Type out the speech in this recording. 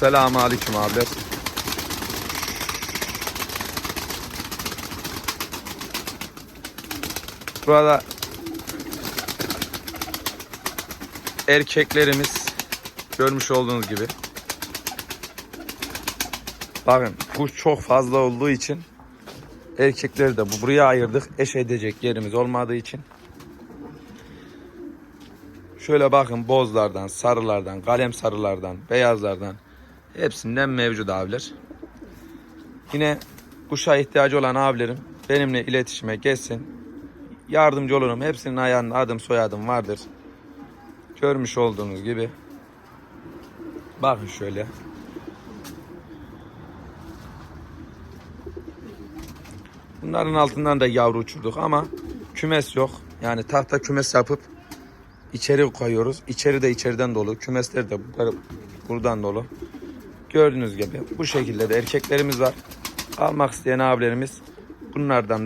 Selamun Aleyküm abiler. Burada erkeklerimiz görmüş olduğunuz gibi. Bakın kuş çok fazla olduğu için erkekleri de bu buraya ayırdık. Eş edecek yerimiz olmadığı için. Şöyle bakın bozlardan, sarılardan, kalem sarılardan, beyazlardan hepsinden mevcut abiler. Yine kuşa ihtiyacı olan abilerim benimle iletişime geçsin. Yardımcı olurum. Hepsinin ayağında adım soyadım vardır. Görmüş olduğunuz gibi. Bakın şöyle. Bunların altından da yavru uçurduk ama kümes yok. Yani tahta kümes yapıp içeri koyuyoruz. İçeri de içeriden dolu. Kümesler de burada- buradan dolu. Gördüğünüz gibi bu şekilde de erkeklerimiz var. Almak isteyen abilerimiz bunlardan